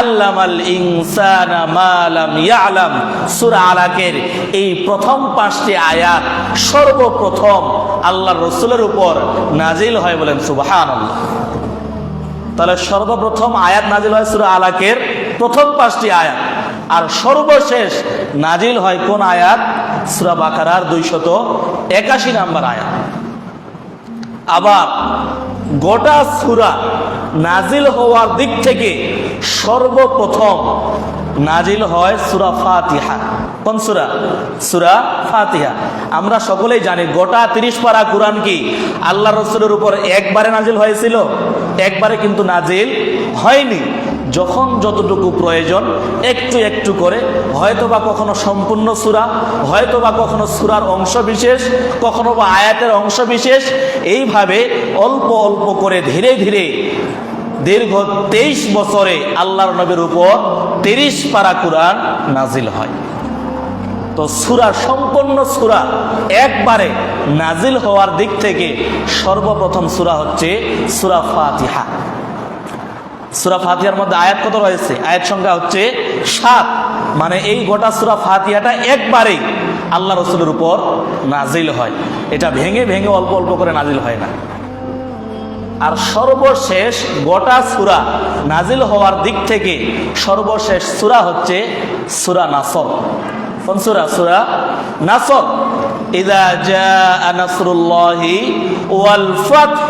আল্লামাল ইনসানা মালাম ইয়ালাম। সূরা আলাকের এই প্রথম পাঁচটি আয়াত সর্বপ্রথম আল্লাহর রসুলের উপর নাজিল হয় বলেন সুবহানাল্লাহ। তাহলে সর্বপ্রথম আয়াত নাজিল হয় সূরা আলাকের প্রথম পাঁচটি আয়াত। আর সর্বশেষ নাজিল হয় কোন আয়াত? সুরা বাকারার দুইশত একাশি নাম্বার আয়াত। আবার গোটা সুরা নাজিল হওয়ার দিক থেকে সর্বপ্রথম নাজিল হয় সুরা ফাতিহা। কোন সুরা? সুরা ফাতিহা। আমরা সকলেই জানি গোটা তিরিশ পারা কোরআন কি আল্লাহ রসুলের উপর একবারে নাজিল হয়েছিল? একবারে কিন্তু নাজিল হয়নি। যখন যতটুকু প্রয়োজন, একটু একটু করে। হয়তো বা কখনো সম্পূর্ণ সুরা হয়তো বা কখনো সুরার অংশ বিশেষ, কখনো বা আয়াতের অংশ বিশেষ। এইভাবে অল্প অল্প করে ধীরে ধীরে দীর্ঘ তেইশ বছরে আল্লাহর নবীর উপর তিরিশ পারা কোরআন নাজিল হয়। তো সুরা, সম্পূর্ণ সুরা একবারে নাজিল হওয়ার দিক থেকে সর্বপ্রথম সুরা হচ্ছে সুরা ফাতিহা। সুরা ফাতিহার মধ্যে আয়াত কত রয়েছে? আয়াত সংখ্যা হচ্ছে সাত। মানে এই গোটা সুরা ফাতিহাটা একবারেই আল্লাহ রসুলের উপর নাজিল হয়। এটা ভেঙে ভেঙে অল্প অল্প করে নাজিল হয় না। আর সর্বশেষ গোটা সুরা নাজিল হওয়ার দিক থেকে সর্বশেষ সুরা হচ্ছে সুরা নাসর। কোন সুরা? সুরা নাসর। ইদা জা নাসরুল্লাহি ওয়াল ফাত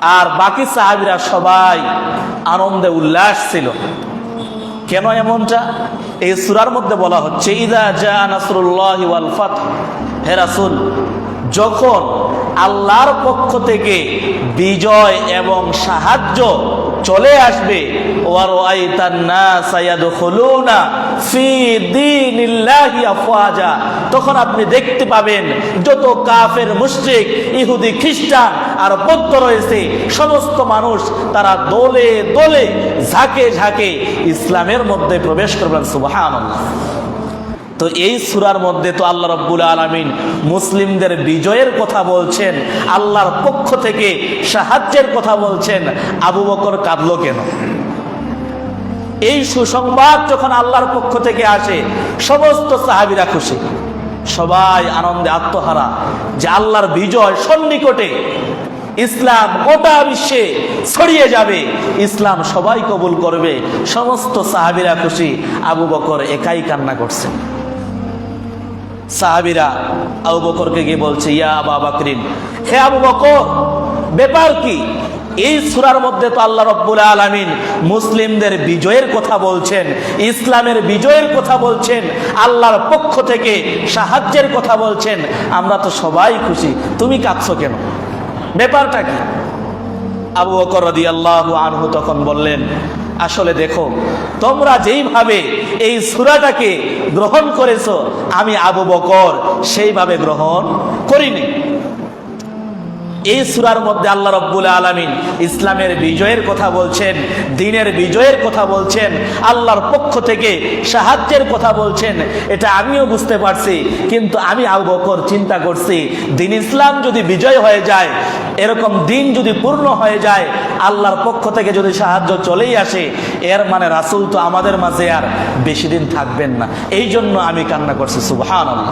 আর বাকি সাহাবিরা সবাই আনন্দে উল্লাস ছিল। কেন এমনটা? এই সুরার মধ্যে বলা হচ্ছে, ইদা যখন আল্লাহর পক্ষ থেকে বিজয় এবং সাহায্য চলে আসবে। আফওয়াজা। তখন আপনি দেখতে পাবেন যত কাফের, মুশরিক, ইহুদি, খ্রিস্টান আর বৌদ্ধ রয়েছে, সমস্ত মানুষ তারা দলে দলে ঝাঁকে ঝাঁকে ইসলামের মধ্যে প্রবেশ করবেন, সুবহানাল্লাহ। তো এই সুরার মধ্যে তো আল্লাহ রব্বুল আলমিন মুসলিমদের বিজয়ের কথা বলছেন, আল্লাহর পক্ষ থেকে সাহায্যের কথা বলছেন। আবু বকর কাঁদল কেন? এই সুসংবাদ যখন আল্লাহর পক্ষ থেকে আসে, সমস্ত সাহাবিরা খুশি। সবাই আনন্দে আত্মহারা যে আল্লাহর বিজয় সন্নিকটে ইসলাম গোটা বিশ্বে ছড়িয়ে যাবে। ইসলাম সবাই কবুল করবে। সমস্ত সাহাবিরা খুশি। আবু বকর একাই কান্না করছেন সাহাবিরা আবু বকরকে গিয়ে বলছে, ইয়া আবা বাকরিন, হে আবু বকর, ব্যাপার কি? এই সুরার মধ্যে তো আল্লাহ রব্বুল আলমিন মুসলিমদের বিজয়ের কথা বলছেন, ইসলামের বিজয়ের কথা বলছেন, আল্লাহর পক্ষ থেকে সাহায্যের কথা বলছেন। আমরা তো সবাই খুশি। তুমি কাঁদছো কেন? ব্যাপারটা কি? আবু বকর আল্লাহ আনহু তখন বললেন, আসলে দেখো, তোমরা যেইভাবে এই সুরাটাকে গ্রহণ করেছ, আমি আবু বকর সেইভাবে গ্রহণ করিনি। এই সুরার মধ্যে আল্লাহ রব্বুল আলমিন ইসলামের বিজয়ের কথা বলছেন, দিনের বিজয়ের কথা বলছেন, আল্লাহর পক্ষ থেকে সাহায্যের কথা বলছেন, এটা আমিও বুঝতে পারছি, কিন্তু আমি আবু বকর চিন্তা করছি, দিন ইসলাম যদি বিজয় হয়ে যায়, এরকম দিন যদি পূর্ণ হয়ে যায়, আল্লাহর পক্ষ থেকে যদি সাহায্য চলেই আসে, এর মানে রাসুল তো আমাদের মাঝে আর বেশি দিন থাকবেন না। এই জন্য আমি কান্না করছি আল্লাহ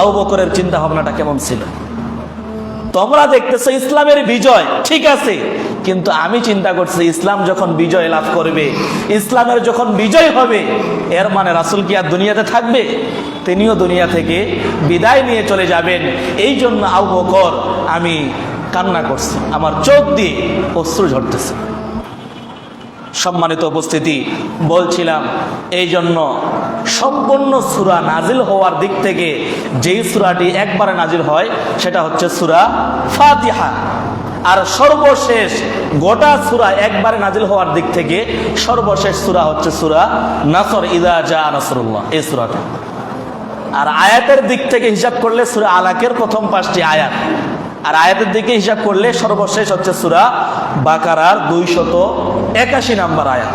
আবু বকরের চিন্তা ভাবনাটা কেমন ছিল? তোমরা দেখতেছো ইসলামের বিজয়, ঠিক আছে? কিন্তু আমি চিন্তা করছি ইসলাম যখন বিজয় লাভ করবে, ইসলামের যখন বিজয় হবে, এর মানে রাসুল কি আর দুনিয়াতে থাকবে? তিনিও দুনিয়া থেকে বিদায় নিয়ে চলে যাবেন। এই জন্য আবহকর আমি কান্না করছি, আমার চোখ দিয়ে অশ্রু ঝরতেছে। সম্মানিত উপস্থিতি বলছিলাম এই জন্য সম্পূর্ণ সুরা নাজিল হওয়ার দিক থেকে যেই সুরাটি একবারে নাজিল হয়, সেটা হচ্ছে সুরা ফাতিহা। আর সর্বশেষ গোটা সুরা একবারে নাজিল হওয়ার দিক থেকে সর্বশেষ সুরা হচ্ছে সুরা নাসর, ইদা জা নাসরুল্লাহ, এই সুরাটা। আর আয়াতের দিক থেকে হিসাব করলে সুরা আলাকের প্রথম পাঁচটি আয়াত। আর আয়াতের দিকে হিসাব করলে সর্বশেষ হচ্ছে সুরা বাকারার দুইশত একাশি নাম্বার আয়াত।